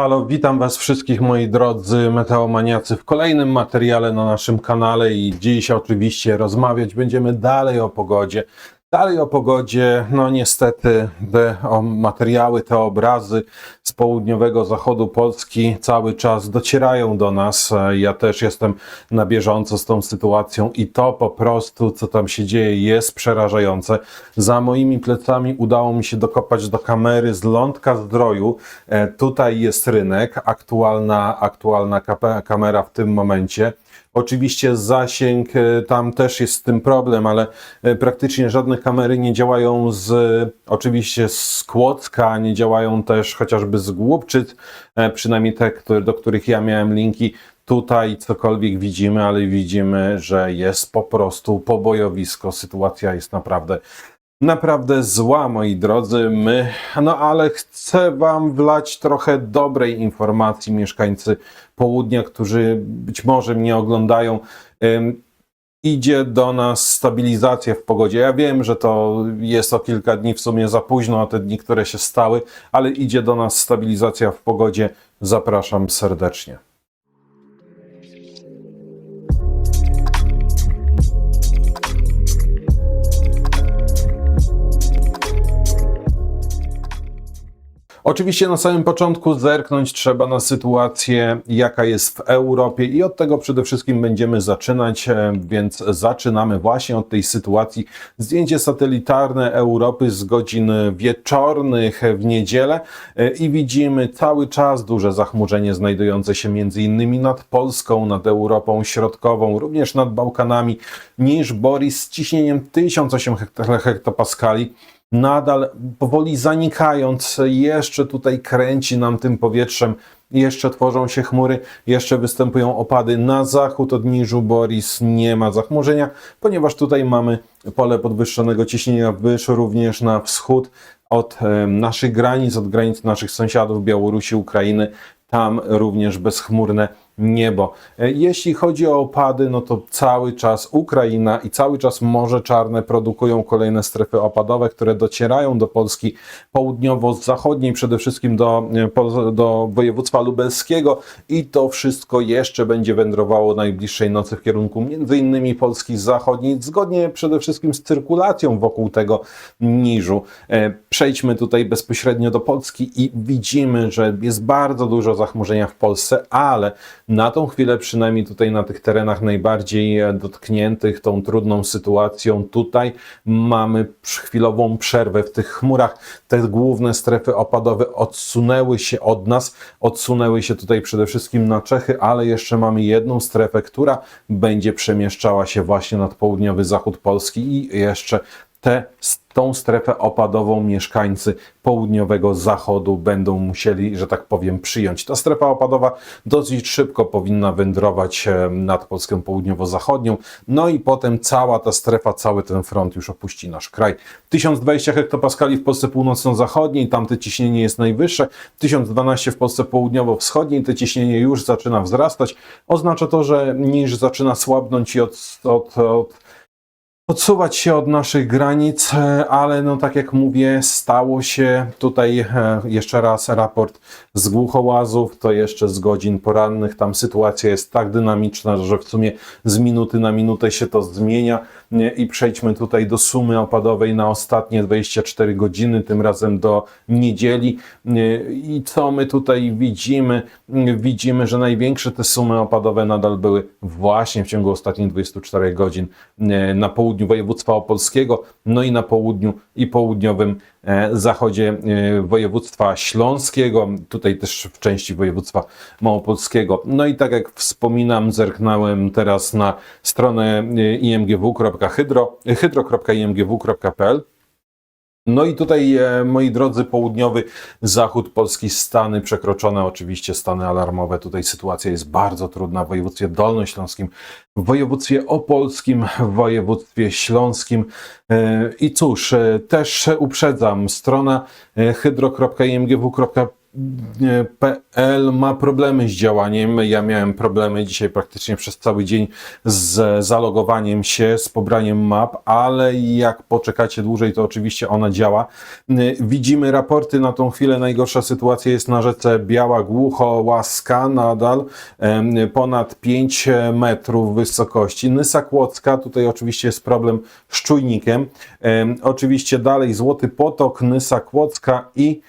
Halo, witam Was wszystkich moi drodzy meteomaniacy w kolejnym materiale na naszym kanale i dziś oczywiście rozmawiać będziemy dalej o pogodzie. Dalej o pogodzie, no niestety te o materiały, te obrazy z południowego zachodu Polski cały czas docierają do nas. E, Ja też jestem na bieżąco z tą sytuacją i to po prostu, co tam się dzieje, jest przerażające. Za moimi plecami udało mi się dokopać do kamery z lądka zdroju. E, Tutaj jest rynek, aktualna, aktualna kamera w tym momencie. Oczywiście zasięg, e, tam też jest z tym problem, ale e, praktycznie żadne kamery nie działają z, oczywiście z nie działają też chociażby z Głubczyc, e, przynajmniej te, do których ja miałem linki. Tutaj cokolwiek widzimy, ale widzimy, że jest po prostu pobojowisko. Sytuacja jest naprawdę naprawdę zła, moi drodzy. My, no ale chcę Wam wlać trochę dobrej informacji, mieszkańcy południa, którzy być może mnie oglądają. Ym, Idzie do nas stabilizacja w pogodzie. Ja wiem, że to jest o kilka dni w sumie za późno, a te dni, które się stały, ale idzie do nas stabilizacja w pogodzie. Zapraszam serdecznie. Oczywiście na samym początku zerknąć trzeba na sytuację, jaka jest w Europie, i od tego przede wszystkim będziemy zaczynać, e, więc zaczynamy właśnie od tej sytuacji. Zdjęcie satelitarne Europy z godzin wieczornych w niedzielę e, i widzimy cały czas duże zachmurzenie znajdujące się między innymi nad Polską, nad Europą Środkową, również nad Bałkanami. Niż Boris z ciśnieniem 1008 hekt- hektopaskali nadal powoli zanikając, jeszcze tutaj kręci nam tym powietrzem, jeszcze tworzą się chmury, jeszcze występują opady na zachód od Niżu Boris, nie ma zachmurzenia, ponieważ tutaj mamy pole podwyższonego ciśnienia wyszło również na wschód od e, naszych granic, od granic naszych sąsiadów Białorusi, Ukrainy, tam również bezchmurne niebo. E, Jeśli chodzi o opady, no to cały czas Ukraina i cały czas Morze Czarne produkują kolejne strefy opadowe, które docierają do Polski południowo-zachodniej, przede wszystkim do, e, do województwa lubelskiego i to wszystko jeszcze będzie wędrowało najbliższej nocy w kierunku między innymi Polski zachodniej, zgodnie przede wszystkim z cyrkulacją wokół tego niżu. E, Przejdźmy tutaj bezpośrednio do Polski i widzimy, że jest bardzo dużo zachmurzenia w Polsce, ale na tą chwilę, przynajmniej tutaj na tych terenach najbardziej e, dotkniętych tą trudną sytuacją, tutaj mamy chwilową przerwę w tych chmurach. Te główne strefy opadowe odsunęły się od nas, odsunęły się tutaj przede wszystkim na Czechy, ale jeszcze mamy jedną strefę, która będzie przemieszczała się właśnie nad południowy zachód Polski i jeszcze tę tą strefę opadową mieszkańcy południowego zachodu będą musieli, że tak powiem, przyjąć. Ta strefa opadowa dosyć szybko powinna wędrować e, nad Polską południowo-zachodnią, no i potem cała ta strefa, cały ten front już opuści nasz kraj. 1020 hektopaskali w Polsce północno-zachodniej, tam te ciśnienie jest najwyższe, 1012 w Polsce południowo-wschodniej, te ciśnienie już zaczyna wzrastać. Oznacza to, że niż zaczyna słabnąć i od, od, od odsuwać się od naszych granic, e, ale no tak jak mówię, stało się tutaj e, jeszcze raz raport z Głuchołazów, to jeszcze z godzin porannych, tam sytuacja jest tak dynamiczna, że w sumie z minuty na minutę się to zmienia? I przejdźmy tutaj do sumy opadowej na ostatnie 24 godziny, tym razem do niedzieli Nie? i co my tutaj widzimy? Widzimy, że największe te sumy opadowe nadal były właśnie w ciągu ostatnich 24 godzin e, na południu województwa opolskiego, no i na południu i południowym zachodzie e, województwa śląskiego, tutaj też w części województwa małopolskiego. No i tak jak wspominam, zerknąłem teraz na stronę e, imgw.hydro, hydro.imgw.pl no i tutaj, e, moi drodzy, południowy zachód Polski, Stany przekroczone, oczywiście stany alarmowe. Tutaj sytuacja jest bardzo trudna w województwie dolnośląskim, w województwie opolskim, w województwie śląskim. E, I cóż, e, też uprzedzam, strona hydro.imgw.pl PL ma problemy z działaniem. Ja miałem problemy dzisiaj praktycznie przez cały dzień z zalogowaniem się, z pobraniem map, ale jak poczekacie dłużej, to oczywiście ona działa. Widzimy raporty na tą chwilę. Najgorsza sytuacja jest na rzece Biała Głucho, Łaska nadal ponad 5 metrów wysokości. Nysa Kłodzka, tutaj oczywiście jest problem z czujnikiem. Em, Oczywiście dalej Złoty Potok, Nysa Kłodzka i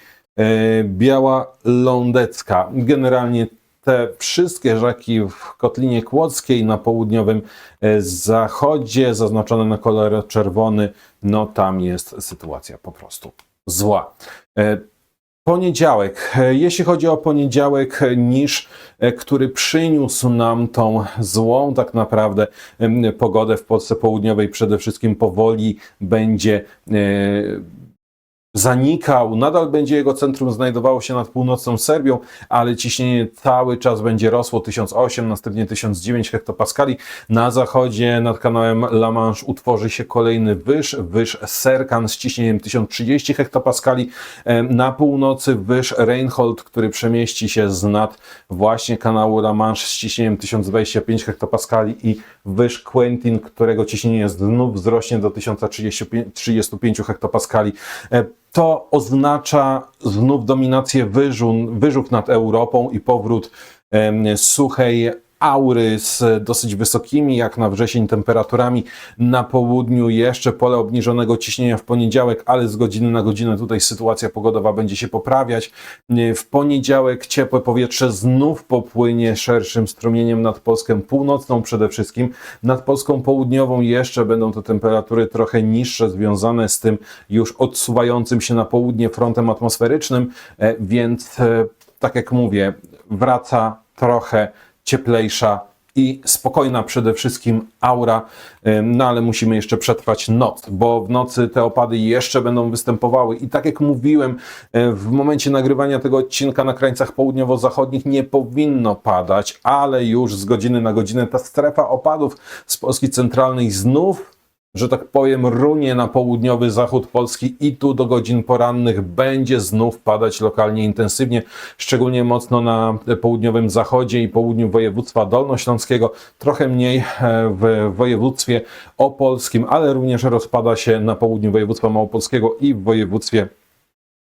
Biała Lądecka. Generalnie te wszystkie rzeki w Kotlinie Kłodzkiej na południowym e, zachodzie, zaznaczone na kolor czerwony, no tam jest sytuacja po prostu zła. E, Poniedziałek. E, Jeśli chodzi o poniedziałek, e, niż e, który przyniósł nam tą złą tak naprawdę pogodę w Polsce Południowej, przede wszystkim powoli będzie e, zanikał. Nadal będzie jego centrum znajdowało się nad północną Serbią, ale ciśnienie cały czas będzie rosło 1008, następnie 1009 hektopaskali. Na zachodzie nad kanałem La Manche utworzy się kolejny wyż, wyż Serkan z ciśnieniem 1030 hektopaskali. Em, Na północy wyż Reinhold, który przemieści się z nad właśnie kanału La Manche z ciśnieniem 1025 hektopaskali i wyż Quentin, którego ciśnienie znów wzrośnie do 1035 hektopaskali. To oznacza znów dominację wyżu, wyżów nad Europą i powrót suchej aury z dosyć wysokimi, jak na wrzesień, temperaturami. Na południu jeszcze pole obniżonego ciśnienia w poniedziałek, ale z godziny na godzinę tutaj sytuacja pogodowa będzie się poprawiać. W poniedziałek ciepłe powietrze znów popłynie szerszym strumieniem nad Polskę północną przede wszystkim. Nad Polską południową jeszcze będą te temperatury trochę niższe, związane z tym już odsuwającym się na południe frontem atmosferycznym, e, więc e, tak jak mówię, wraca trochę cieplejsza i spokojna przede wszystkim aura, no ale musimy jeszcze przetrwać noc, bo w nocy te opady jeszcze będą występowały. I tak jak mówiłem, e, w momencie nagrywania tego odcinka na krańcach południowo-zachodnich nie powinno padać, ale już z godziny na godzinę ta strefa opadów z Polski centralnej znów że tak powiem, runie na południowy zachód Polski i tu do godzin porannych będzie znów padać lokalnie intensywnie, szczególnie mocno na południowym zachodzie i południu województwa dolnośląskiego, trochę mniej e, w województwie opolskim, ale również rozpada się na południu województwa małopolskiego i w województwie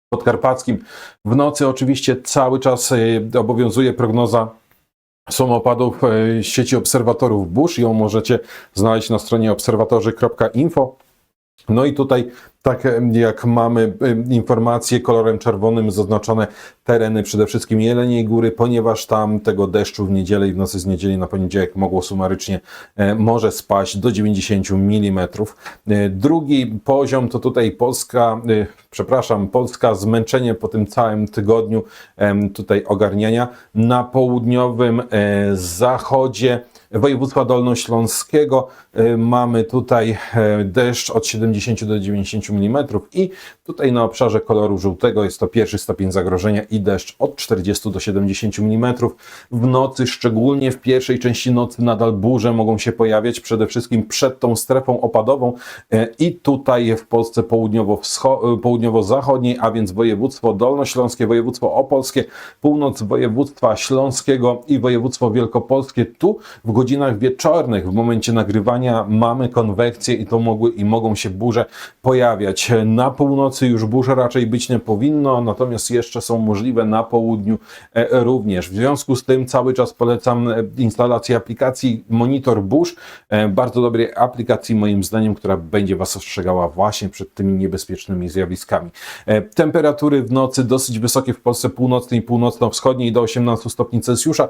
podkarpackim. W nocy oczywiście cały czas e, obowiązuje prognoza są opadów e, sieci obserwatorów burz. Ją możecie znaleźć na stronie obserwatorzy.info. No i tutaj, tak jak mamy informacje kolorem czerwonym zaznaczone tereny przede wszystkim Jeleniej Góry, ponieważ tam tego deszczu w niedzielę i w nocy z niedzieli na poniedziałek mogło sumarycznie e, może spaść do 90 mm. E, Drugi poziom to tutaj Polska, e, przepraszam, Polska zmęczenie po tym całym tygodniu tutaj ogarniania. Na południowym zachodzie województwa dolnośląskiego e, mamy tutaj e, deszcz od 70 do 90 mm i tutaj na obszarze koloru żółtego jest to pierwszy stopień zagrożenia i deszcz od 40 do 70 mm. W nocy, szczególnie w pierwszej części nocy nadal burze mogą się pojawiać, przede wszystkim przed tą strefą opadową e, i tutaj w Polsce południowo-zachodniej, a więc województwo dolnośląskie, województwo opolskie, północ województwa śląskiego i województwo wielkopolskie. Tu w godzinach wieczornych, w momencie nagrywania mamy konwekcję i to mogły i mogą się burze pojawiać. Na północy już burz raczej być nie powinno, natomiast jeszcze są możliwe na południu e, również. W związku z tym cały czas polecam e, instalację aplikacji Monitor Burz, e, bardzo dobrej aplikacji moim zdaniem, która będzie Was ostrzegała właśnie przed tymi niebezpiecznymi zjawiskami. Temperatury w nocy dosyć wysokie w Polsce północnej i północno-wschodniej do 18 stopni Celsjusza.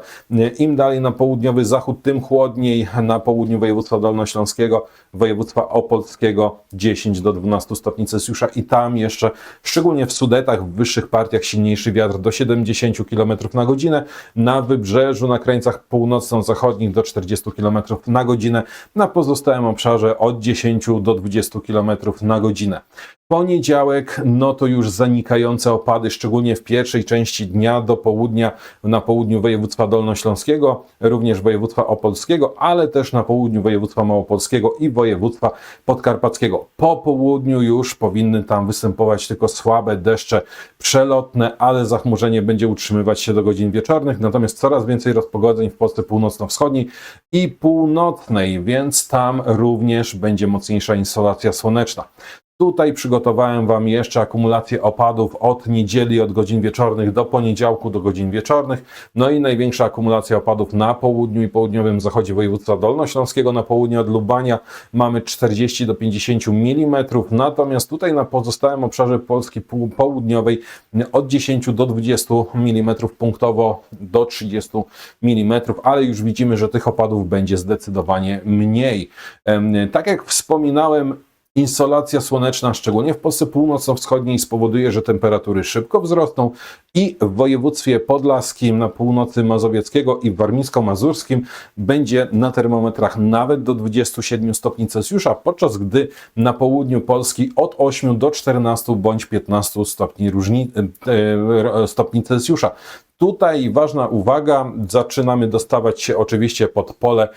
Im dalej na południowy zachód, tym chłodniej. Na południu województwa dolnośląskiego, województwa opolskiego 10 do 12 stopni Celsjusza i tam jeszcze, szczególnie w Sudetach, w wyższych partiach silniejszy wiatr do 70 km na godzinę. Na wybrzeżu, na krańcach północno-zachodnich do 40 km na godzinę. Na pozostałym obszarze od 10 do 20 km na godzinę. Poniedziałek, no to już zanikające opady, szczególnie w pierwszej części dnia do południa na południu województwa dolnośląskiego, również województwa opolskiego, ale też na południu województwa małopolskiego i województwa podkarpackiego. Po południu już powinny tam występować tylko słabe deszcze przelotne, ale zachmurzenie będzie utrzymywać się do godzin wieczornych, natomiast coraz więcej rozpogodzeń w Polsce północno-wschodniej i północnej, więc tam również będzie mocniejsza insolacja słoneczna. Tutaj przygotowałem Wam jeszcze akumulację opadów od niedzieli, od godzin wieczornych do poniedziałku do godzin wieczornych. No i największa akumulacja opadów na południu i południowym zachodzie województwa dolnośląskiego. Na południe od Lubania mamy 40 do 50 mm, natomiast tutaj na pozostałym obszarze Polski południowej od 10 do 20 mm, punktowo do 30 mm, ale już widzimy, że tych opadów będzie zdecydowanie mniej. Tak jak wspominałem, Insolacja słoneczna, szczególnie w Polsce północno-wschodniej, spowoduje, że temperatury szybko wzrosną i w województwie podlaskim, na północy mazowieckiego i warmińsko-mazurskim będzie na termometrach nawet do 27 stopni Celsjusza, podczas gdy na południu Polski od 8 do 14 bądź 15 stopni, różni, e, e, stopni Celsjusza. Tutaj ważna uwaga, zaczynamy dostawać się oczywiście pod pole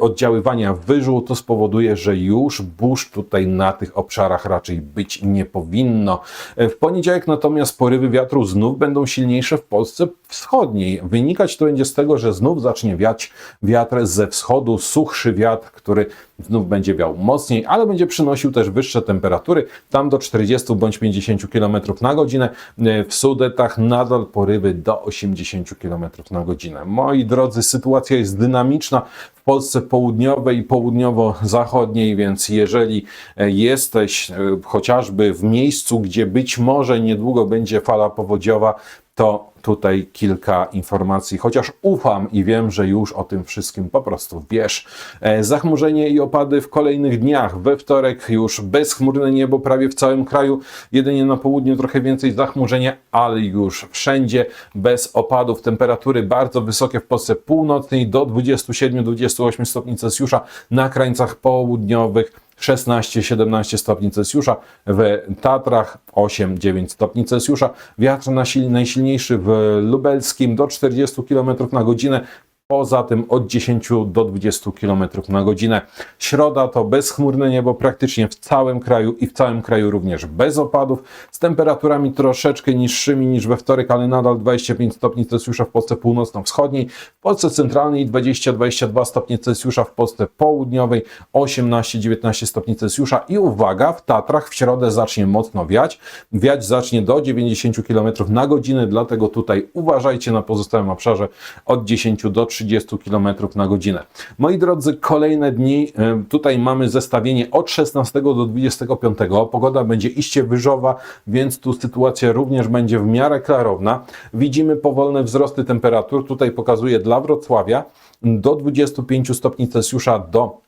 oddziaływania wyżu. To spowoduje, że już burz tutaj na tych obszarach raczej być nie powinno. E, W poniedziałek natomiast porywy wiatru znów będą silniejsze w Polsce wschodniej. Wynikać to będzie z tego, że znów zacznie wiać wiatr ze wschodu, suchszy wiatr, który znów będzie wiał mocniej, ale będzie przynosił też wyższe temperatury, tam do 40 bądź 50 km na godzinę. E, W Sudetach nadal porywy do 80 km na godzinę. Moi drodzy, sytuacja jest dynamiczna w Polsce południowej i południowo-zachodniej, więc jeżeli e, jesteś e, chociażby w miejscu, gdzie być może niedługo będzie fala powodziowa, to tutaj kilka informacji, chociaż ufam i wiem, że już o tym wszystkim po prostu wiesz. E, Zachmurzenie i opady w kolejnych dniach. We wtorek już bezchmurne niebo prawie w całym kraju, jedynie na południu trochę więcej zachmurzenia, ale już wszędzie bez opadów. Temperatury bardzo wysokie w Polsce północnej do 27-28 stopni Celsjusza, na krańcach południowych 16-17 stopni Celsjusza, w Tatrach 8-9 stopni Celsjusza, wiatr najsilniejszy w Lubelskim do 40 km na godzinę, Poza tym od 10 do 20 km na godzinę. Środa to bezchmurne niebo praktycznie w całym kraju i w całym kraju również bez opadów, z temperaturami troszeczkę niższymi niż we wtorek, ale nadal 25 stopni Celsjusza w Polsce północno-wschodniej, w Polsce centralnej 20-22 stopnie Celsjusza, w Polsce południowej 18-19 stopni Celsjusza i uwaga, w Tatrach w środę zacznie mocno wiać, wiać zacznie do 90 km na godzinę, dlatego tutaj uważajcie na pozostałym obszarze od 10 do 30 km na godzinę. Moi drodzy, kolejne dni, e, tutaj mamy zestawienie od 16 do 25. Pogoda będzie iście wyżowa, więc tu sytuacja również będzie w miarę klarowna. Widzimy powolne wzrosty temperatur. Tutaj pokazuję dla Wrocławia do 25 stopni Celsjusza do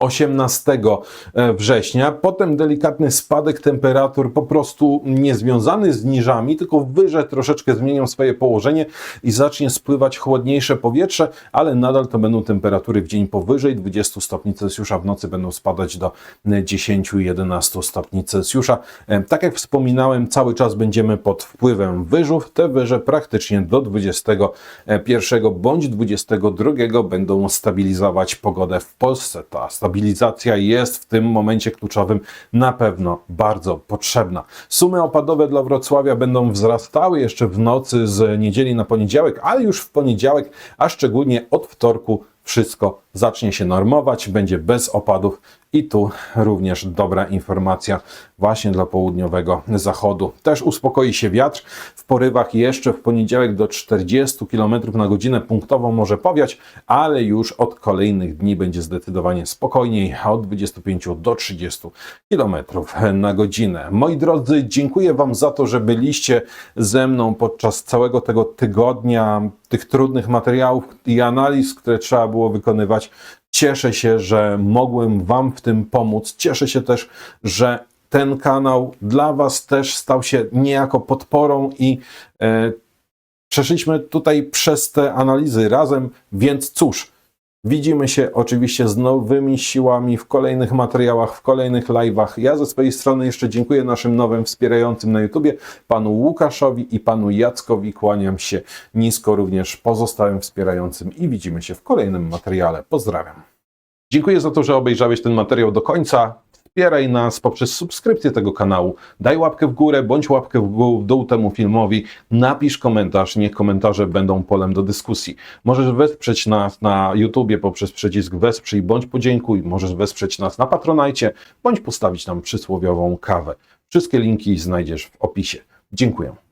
18 września, potem delikatny spadek temperatur, po prostu niezwiązany z niżami, tylko wyże troszeczkę zmienią swoje położenie i zacznie spływać chłodniejsze powietrze, ale nadal to będą temperatury w dzień powyżej 20 stopni Celsjusza, w nocy będą spadać do 10-11 stopni Celsjusza. E, Tak jak wspominałem, cały czas będziemy pod wpływem wyżów, te wyże praktycznie do 21 bądź 22 będą stabilizować pogodę w Polsce. Ta stabilizacja jest w tym momencie kluczowym na pewno bardzo potrzebna. Sumy opadowe dla Wrocławia będą wzrastały jeszcze w nocy z niedzieli na poniedziałek, ale już w poniedziałek, a szczególnie od wtorku wszystko zacznie się normować, będzie bez opadów i tu również dobra informacja właśnie dla południowego zachodu. Też uspokoi się wiatr w porywach jeszcze w poniedziałek do 40 km na godzinę punktowo może powiać, ale już od kolejnych dni będzie zdecydowanie spokojniej, od 25 do 30 km na godzinę. Moi drodzy, dziękuję Wam za to, że byliście ze mną podczas całego tego tygodnia, tych trudnych materiałów i analiz, które trzeba było wykonywać. Cieszę się, że mogłem Wam w tym pomóc. Cieszę się też, że ten kanał dla Was też stał się niejako podporą i e, przeszliśmy tutaj przez te analizy razem, więc cóż, Widzimy się oczywiście z nowymi siłami w kolejnych materiałach, w kolejnych live'ach. Ja ze swojej strony jeszcze dziękuję naszym nowym wspierającym na YouTubie, panu Łukaszowi i panu Jackowi. Kłaniam się nisko również pozostałym wspierającym i widzimy się w kolejnym materiale. Pozdrawiam. Dziękuję za to, że obejrzałeś ten materiał do końca. Wspieraj nas poprzez subskrypcję tego kanału. Daj łapkę w górę bądź łapkę w dół temu filmowi. Napisz komentarz, niech komentarze będą polem do dyskusji. Możesz wesprzeć nas na YouTubie poprzez przycisk wesprzyj bądź podziękuj. Możesz wesprzeć nas na Patronajcie bądź postawić nam przysłowiową kawę. Wszystkie linki znajdziesz w opisie. Dziękuję.